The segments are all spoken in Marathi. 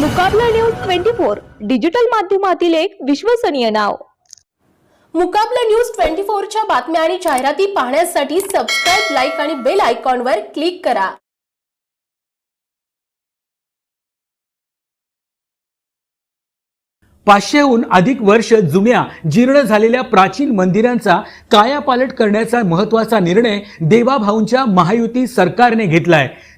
मुकाबला न्यूज ट्वेंटी फोर डिजिटल माध्यमातील एक विश्वसनीय नाव. मुकाबला न्यूज ट्वेंटी फोरच्या बातम्या आणि जाहिराती पाहण्यासाठी सबस्क्राईब लाईक आणि बेल आयकॉनवर क्लिक करा. पाचशेहून अधिक वर्ष जुन्या जीर्ण झालेल्या प्राचीन मंदिरांचा कायापालट करण्याचा महत्त्वाचा निर्णय देवाभाऊंच्या महायुती सरकारने घेतलाय.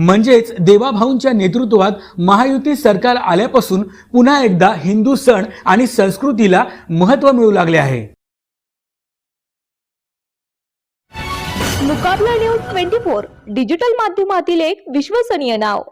म्हणजेच देवाभाऊंच्या नेतृत्वात महायुती सरकार आल्यापासून पुन्हा एकदा हिंदू सण आणि संस्कृतीला महत्त्व मिळू लागले आहे. मुकाबला न्यूज ट्वेंटी फोर डिजिटल माध्यमातील एक विश्वसनीय नाव.